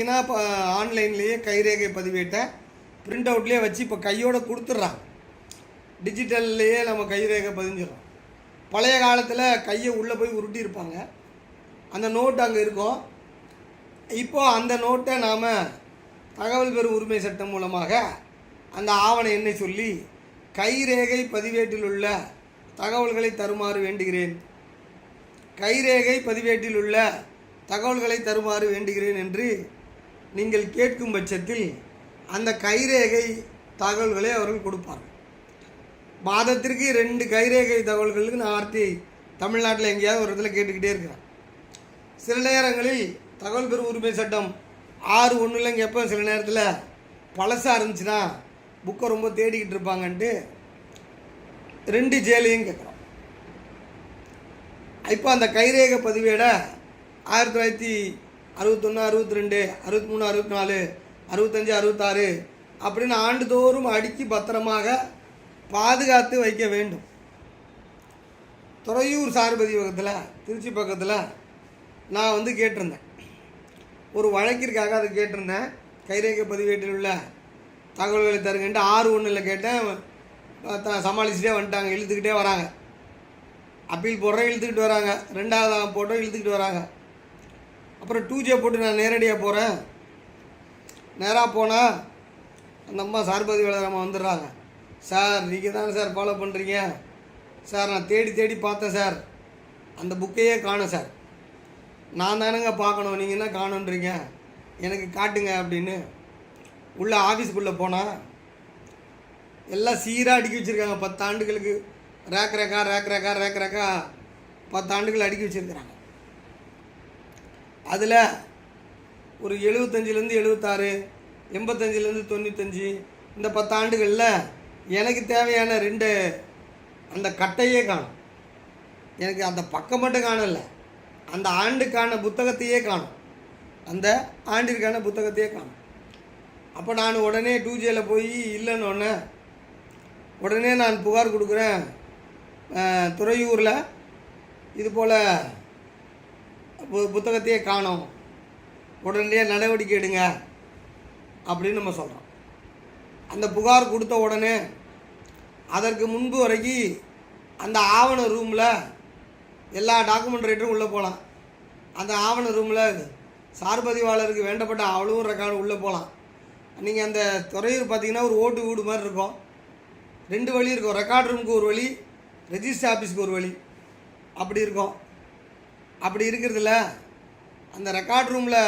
பார்த்தீங்கன்னா இப்போ ஆன்லைன்லேயே கைரேகை பதிவேட்டை பிரிண்ட் அவுட்லேயே வச்சு இப்போ கையோடு கொடுத்துட்றாங்க. டிஜிட்டல்லையே நம்ம கைரேகை பதிஞ்சிடறோம் பழைய காலத்தில் கையை உள்ளே போய் உருட்டியிருப்பாங்க அந்த நோட்டு அங்கே இருக்கும். இப்போ அந்த நோட்டை நாம் தகவல் பெறும் உரிமை சட்டம் மூலமாக அந்த ஆவணம் என்ன சொல்லி கைரேகை பதிவேட்டில் உள்ள தகவல்களை தருமாறு வேண்டுகிறேன். கைரேகை பதிவேட்டில் உள்ள தகவல்களை தருமாறு வேண்டுகிறேன் என்று நீங்கள் கேட்கும் பட்சத்தில் அந்த கைரேகை தகவல்களை அவர்கள் கொடுப்பார் மாதத்திற்கு ரெண்டு கைரேகை தகவல்களுக்கு நான் ஆர்த்தி தமிழ்நாட்டில் எங்கேயாவது ஒரு இடத்துல கேட்டுக்கிட்டே இருக்கிறேன். சில நேரங்களில் தகவல் பெறும் உரிமை சட்டம் ஆறு ஒன்றுல எப்போ? சில நேரத்தில் பழசாக இருந்துச்சுன்னா புக்கை ரொம்ப தேடிக்கிட்டு இருப்பாங்கன்ட்டு ரெண்டு ஜேலையும் கேட்குறோம். இப்போ அந்த கைரேகை பதிவேடை ஆயிரத்தி தொள்ளாயிரத்தி அறுபத்தொன்று அறுபத்தி ரெண்டு அறுபத்தி மூணு அறுபத்தி நாலு அறுபத்தஞ்சு அறுபத்தாறு அப்படின்னு ஆண்டுதோறும் அடுக்கி பத்திரமாக பாதுகாத்து வைக்க வேண்டும். துறையூர் சார்பதி பக்கத்தில் திருச்சி பக்கத்தில் நான் வந்து கேட்டிருந்தேன். ஒரு வழக்கிற்காக அதை கேட்டிருந்தேன். கைரேகை பதிவேட்டில் உள்ள தகவல்களை தருங்கன்ட்டு ஆறு ஒன்றில் கேட்டேன். சமாளிச்சுட்டே வந்துட்டாங்க இழுத்துக்கிட்டே வராங்க. அப்பீல் போடுறேன் இழுத்துக்கிட்டு வராங்க. ரெண்டாவது போட்டோம் இழுத்துக்கிட்டு வராங்க. அப்புறம் டூ ஜே போட்டு நான் நேரடியாக போகிறேன் நேராக போனால் அந்த அம்மா சார்பதி வேலைராம வந்துடுறாங்க. சார் நீங்கள் தானே சார் ஃபாலோ பண்ணுறீங்க சார் நான் தேடி தேடி பார்த்தேன் சார். அந்த புக்கையே காணோம் சார். நான் தானேங்க பார்க்கணும். நீங்கள் என்ன காணுன்றீங்க? எனக்கு காட்டுங்க அப்படின்னு உள்ளே ஆஃபீஸுக்குள்ளே போனால் எல்லாம் சீராக அடுக்கி வச்சுருக்காங்க. பத்து ஆண்டுகளுக்கு ரேக் ரேக்கா ரேக் ரேக்கா ரேக் ரேக்கா பத்து ஆண்டுகள் அடுக்கி வச்சுருக்கிறாங்க. அதில் ஒரு எழுபத்தஞ்சிலேருந்து எழுபத்தாறு எண்பத்தஞ்சிலேருந்து தொண்ணூத்தஞ்சு இந்த பத்து ஆண்டுகளில் எனக்கு தேவையான ரெண்டு அந்த கட்டையே காணும். எனக்கு அந்த பக்கம் மட்டும் காணலை. அந்த ஆண்டுக்கான புத்தகத்தையே காணும். அந்த ஆண்டிற்கான புத்தகத்தையே காணும். அப்போ நான் உடனே டூ போய் இல்லைன்னு உடனே நான் புகார் கொடுக்குறேன் துறையூரில். இது போல் புத்தகத்தையே காணும். உடனடியாக நடவடிக்கை எடுங்க அப்படின்னு நம்ம சொல்கிறோம் அந்த புகார் கொடுத்த உடனே அதற்கு முன்பு வரைக்கும் அந்த ஆவண ரூமில் எல்லா டாக்குமெண்ட் ரைட்டரும் உள்ளே போகலாம் அந்த ஆவண ரூமில் சார்பதிவாளருக்கு வேண்டப்பட்ட அவ்வளவும் ரெக்கார்டு உள்ளே போகலாம் நீங்கள் அந்த துறையூர் பார்த்தீங்கன்னா ஒரு ஓட்டு வீடு மாதிரி இருக்கும். ரெண்டு வழி இருக்கும். ரெக்கார்ட் ரூமுக்கு ஒரு வழி ரெஜிஸ்டர் ஆஃபீஸ்க்கு ஒரு வழி. அப்படி இருக்கும். அப்படி இருக்கிறதுல அந்த ரெக்கார்ட் ரூமில்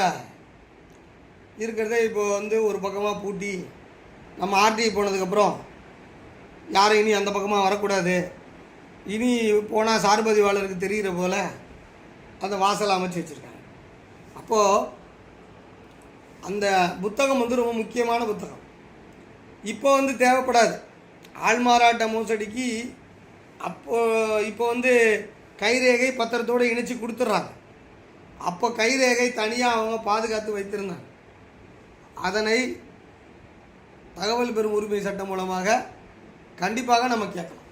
இருக்கிறத இப்போ வந்து ஒரு பக்கமாக பூட்டி நம்ம ஆர்டிஐ போனதுக்கப்புறம் யாரும் இனி அந்த பக்கமாக வரக்கூடாது. இனி போனால் சார்பதிவாளருக்கு தெரிகிற போல் அந்த வாசல் அமைச்சு வச்சுருக்காங்க. அப்போது அந்த புத்தகம் வந்து ரொம்ப முக்கியமான புத்தகம். இப்போ வந்து தேவைப்படாது. ஆள்மாறாட்ட மோசடிக்கு அப்போ இப்போ வந்து கைரேகை பத்திரத்தோடு இணைச்சி கொடுத்துட்றாங்க அப்போ கைரேகை தனியாக அவங்க பாதுகாத்து வைத்திருந்தாங்க. அதனை தகவல் பெறும் உரிமை சட்டம் மூலமாக கண்டிப்பாக நம்ம கேட்கலாம்.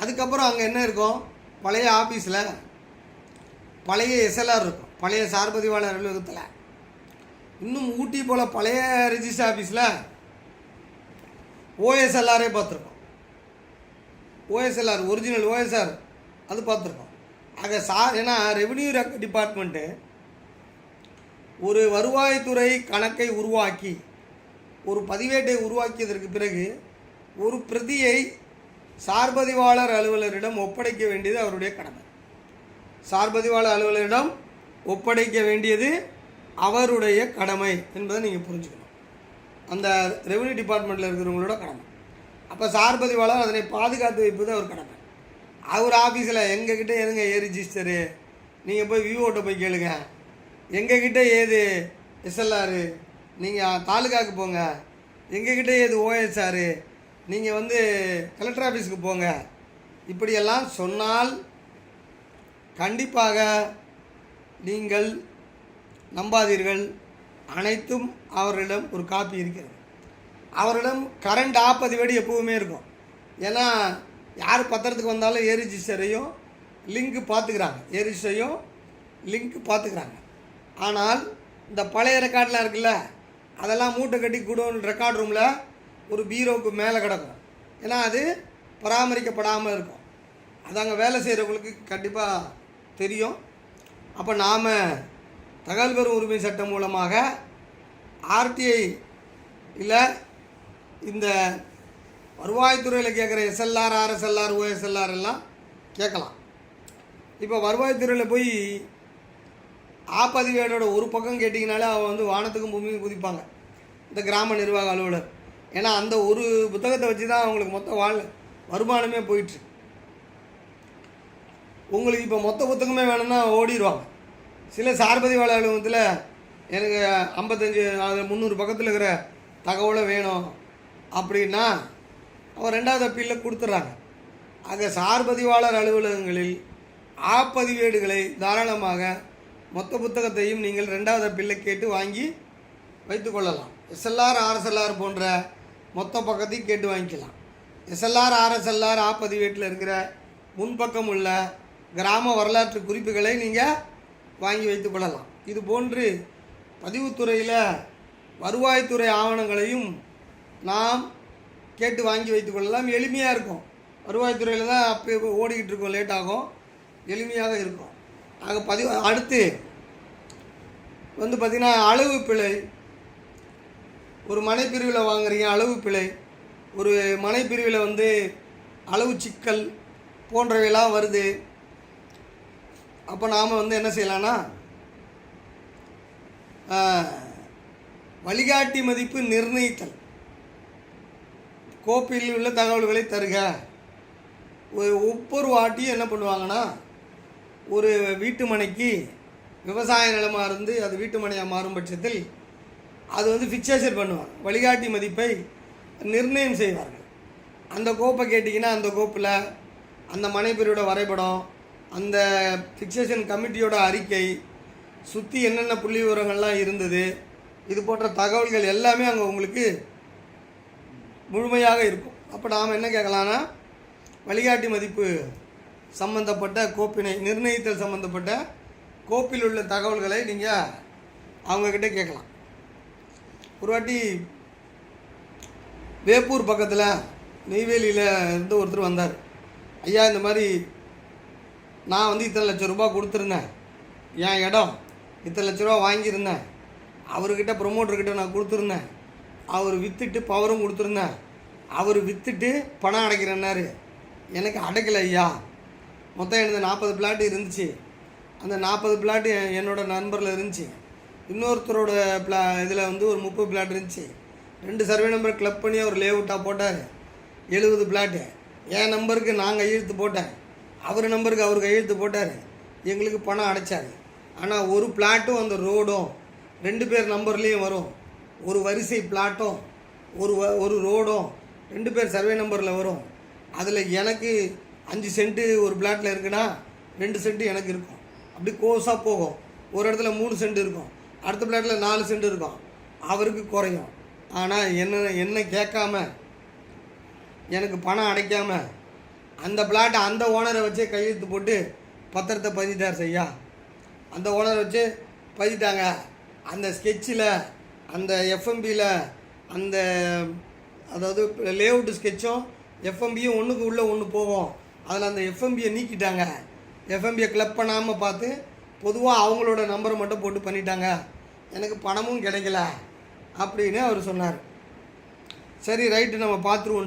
அதுக்கப்புறம் அங்கே என்ன இருக்கும்? பழைய ஆஃபீஸில் பழைய எஸ்எல்ஆர் இருக்கும். பழைய சார்பதிவாளர் அலுவலகத்தில். இன்னும் ஊட்டி போல் பழைய ரெஜிஸ்டர் ஆஃபீஸில் ஓஎஸ்எல்ஆரே பார்த்துருக்கோம். ஓஎஸ்எல்ஆர் ஒரிஜினல் ஓஎஸ்ஆர் அது பார்த்துருக்கோம். ஆக சா ஏன்னா ரெவென்யூ டிபார்ட்மெண்ட்டு ஒரு வருவாய்த்துறை கணக்கை உருவாக்கி ஒரு பதிவேட்டை உருவாக்கியதற்கு பிறகு ஒரு பிரதியை சார்பதிவாளர் அலுவலரிடம் ஒப்படைக்க வேண்டியது அவருடைய கடமை. சார்பதிவாளர் அலுவலரிடம் ஒப்படைக்க வேண்டியது அவருடைய கடமை என்பதை நீங்கள் புரிஞ்சுக்கணும். அந்த ரெவென்யூ டிபார்ட்மெண்ட்டில் இருக்கிறவங்களோட கடமை. அப்போ சார்பதிவாளர் அதனை பாதுகாத்து வைப்பது அவர் கடமை. அவர் ஆஃபீஸில் எங்ககிட்ட எதுங்க ஏ ரிஜிஸ்டரு நீங்கள் போய் விவோட்ட போய் கேளுங்க. எங்ககிட்ட ஏது? எஸ்எல்ஆரு நீங்கள் தாலுகாவுக்கு போங்க. எங்ககிட்ட ஏது? ஓஎஸ்ஆரு நீங்கள் வந்து கலெக்டர் ஆஃபீஸுக்கு போங்க. இப்படியெல்லாம் சொன்னால் கண்டிப்பாக நீங்கள் நம்பாதீர்கள். அனைத்தும் அவர்களிடம் ஒரு காப்பி இருக்கிறது. அவரிடம் கரண்ட் ஆப்பது பதிவேடு எப்பவுமே இருக்கும். ஏன்னா யார் பத்திரத்துக்கு வந்தாலும் ஏ ரிஜிஸ்டரையும் லிங்க் பார்த்துக்கிறாங்க. ஏ ரிஜிஸ்டரையும் லிங்க் பார்த்துக்கிறாங்க. ஆனால் இந்த பழைய ரெக்கார்ட்லாம் இருக்குல்ல அதெல்லாம் மூட்டை கட்டி குடோன் ரெக்கார்ட் ரூமில் ஒரு பீரோவுக்கு மேலே கிடக்கும். ஏன்னா அது பராமரிக்கப்படாமல் இருக்கும். அது அங்கே வேலை செய்கிறவங்களுக்கு கண்டிப்பாக தெரியும். அப்போ நாம் தகவல் பெறும் உரிமை சட்டம் மூலமாக ஆர்டிஐ இல்லை இந்த வருவாய்த்துறையில் கேட்குற எஸ்எல்ஆர் ஆர்எஸ்எல்ஆர் ஓஎஸ்எல்ஆர் எல்லாம் கேட்கலாம். இப்போ வருவாய்த்துறையில் போய் ஆப்பதிவேடோட ஒரு பக்கம் கேட்டிங்கனாலே அவன் வந்து வானத்துக்கும் பூமியும் குதிப்பாங்க. இந்த கிராம நிர்வாக அலுவலர். ஏன்னா அந்த ஒரு புத்தகத்தை வச்சு தான் அவங்களுக்கு மொத்த வாழ் வருமானமே போயிட்டு. உங்களுக்கு இப்போ மொத்த புத்தகமே வேணும்னா ஓடிடுவாங்க சில சார்பதிவாளர் அலுவலகத்தில் எனக்கு ஐம்பத்தஞ்சு முந்நூறு பக்கத்தில் இருக்கிற தகவலை வேணும் அப்படின்னா அவன் ரெண்டாவது அப்பீலில் கொடுத்துட்றாங்க ஆக சார்பதிவாளர் அலுவலகங்களில் ஆப்பதிவேடுகளை தாராளமாக மொத்த புத்தகத்தையும் நீங்கள் ரெண்டாவது அப்பீலில் கேட்டு வாங்கி வைத்துக்கொள்ளலாம் எஸ்எல்ஆர் ஆர்எஸ்எல்ஆர் போன்ற மொத்த பக்கத்தையும் கேட்டு வாங்கிக்கலாம். எஸ்எல்ஆர் ஆர்எஸ்எல்ஆர் ஆப்பதிவேட்டில் இருக்கிற முன்பக்கம் உள்ள கிராம வரலாற்று குறிப்புகளை நீங்கள் வாங்கி வைத்துக்கொள்ளலாம் இது போன்று பதிவுத்துறையில் வருவாய்த்துறை ஆவணங்களையும் நாம் கேட்டு வாங்கி வைத்துக்கொள்ளலாம் எளிமையாக இருக்கும். வருவாய்த்துறையில் தான் அப்போ ஓடிக்கிட்டு இருக்கும். லேட் ஆகும். எளிமையாக இருக்கும். ஆக பதிவு அடுத்து வந்து பார்த்திங்கன்னா அளவு பிழை. ஒரு மனைப்பிரிவில் வாங்குறீங்க அளவு பிழை. ஒரு மனைப்பிரிவில் வந்து அளவு சிக்கல் போன்றவையெல்லாம் வருது. அப்போ நாம் வந்து என்ன செய்யலான்னா வழிகாட்டி மதிப்பு நிர்ணயித்தல். கோப்பில் உள்ள தகவல்களை தருக. ஒரு ஒவ்வொரு வாட்டியும் என்ன பண்ணுவாங்கன்னா ஒரு வீட்டு மனைக்கு விவசாய நிலமாக இருந்து அது வீட்டு மனையாக மாறும் பட்சத்தில் அது வந்து ஃபிக்சேஷன் பண்ணுவாங்க. வழிகாட்டி மதிப்பை நிர்ணயம் செய்வார்கள். அந்த கோப்பை கேட்டிங்கன்னா அந்த கோப்பில் அந்த மனைப்பேரோட வரைபடம் அந்த ஃபிக்சேஷன் கமிட்டியோட அறிக்கை சுற்றி என்னென்ன புள்ளி விவரங்கள்லாம் இருந்தது இது போன்ற தகவல்கள் எல்லாமே அங்கே உங்களுக்கு முழுமையாக இருக்கும். அப்போ நாம் என்ன கேட்கலான்னா வழிகாட்டி மதிப்பு சம்பந்தப்பட்ட கோப்பினை நிர்ணயித்தல் சம்பந்தப்பட்ட கோப்பில் உள்ள தகவல்களை நீங்கள் அவங்கக்கிட்ட கேட்கலாம். ஒரு வாட்டி வேப்பூர் பக்கத்தில் நெய்வேலியில் இருந்து ஒருத்தர் வந்தார். ஐயா இந்த மாதிரி நான் வந்து இத்தனை லட்சம் ரூபாய் கொடுத்துருந்தேன். என் இடம் இத்தனை லட்ச ரூபா வாங்கியிருந்தேன். அவர்கிட்ட ப்ரொமோட்டர்கிட்ட நான் கொடுத்துருந்தேன். அவர் விற்றுட்டு பவரும் கொடுத்துருந்தேன் அவர் விற்றுட்டு பணம் அடைக்கிறேன்னாரு. எனக்கு அடைக்கல ஐயா. மொத்தம் எனக்கு நாற்பது பிளாட்டு இருந்துச்சு. அந்த நாற்பது பிளாட்டு என்னோட நண்பரில் இருந்துச்சு. இன்னொருத்தரோட பிளா இதில் வந்து ஒரு முப்பது பிளாட் இருந்துச்சு. ரெண்டு சர்வே நம்பர் கிளப் பண்ணி அவர் லேஅவுட்டாக போட்டார். எழுபது பிளாட்டு. என் நம்பருக்கு நான் கையெழுத்து போட்டேன். அவர் நம்பருக்கு அவர் கையெழுத்து போட்டார். எங்களுக்கு பணம் அடைச்சார். ஆனால் ஒரு பிளாட்டும் அந்த ரோடும் ரெண்டு பேர் நம்பர்லேயும் வரும். ஒரு வரிசை பிளாட்டும் ஒரு வ- ஒரு ரோடும் ரெண்டு பேர் சர்வே நம்பரில் வரும். அதில் எனக்கு அஞ்சு சென்ட்டு ஒரு பிளாட்டில் இருக்குன்னா ரெண்டு சென்ட்டு எனக்கு இருக்கும். அப்படி கோஸாக போகும். ஒரு இடத்துல மூணு சென்ட் இருக்கும். அடுத்த பிளாட்டில் நாலு சென்ட் இருக்கும். அவருக்கு குறையும். ஆனால் என்ன என்ன கேட்காம எனக்கு பணம் அடைக்காம அந்த பிளாட்டை அந்த ஓனரை வச்சே கையெழுத்து போட்டு பத்திரத்தை பதிஞ்சிட்டார் செய்யா அந்த ஓனரை வச்சு பதிட்டாங்க அந்த ஸ்கெட்சில் அந்த எஃப்எம்பியில் அந்த அதாவது லேஅவுட் ஸ்கெட்சும் எஃப்எம்பியும் ஒன்றுக்கு உள்ளே ஒன்று போவோம் அதில் அந்த எஃப்எம்பியை நீக்கிட்டாங்க. எஃப்எம்பியை கிளப் பண்ணாமல் பார்த்து பொதுவாக அவங்களோட நம்பரை மட்டும் போட்டு பண்ணிட்டாங்க. எனக்கு பணமும் கிடைக்கல. அப்படின்னு அவர் சொன்னார். சரி ரைட்டு நம்ம பார்த்துருவோம்.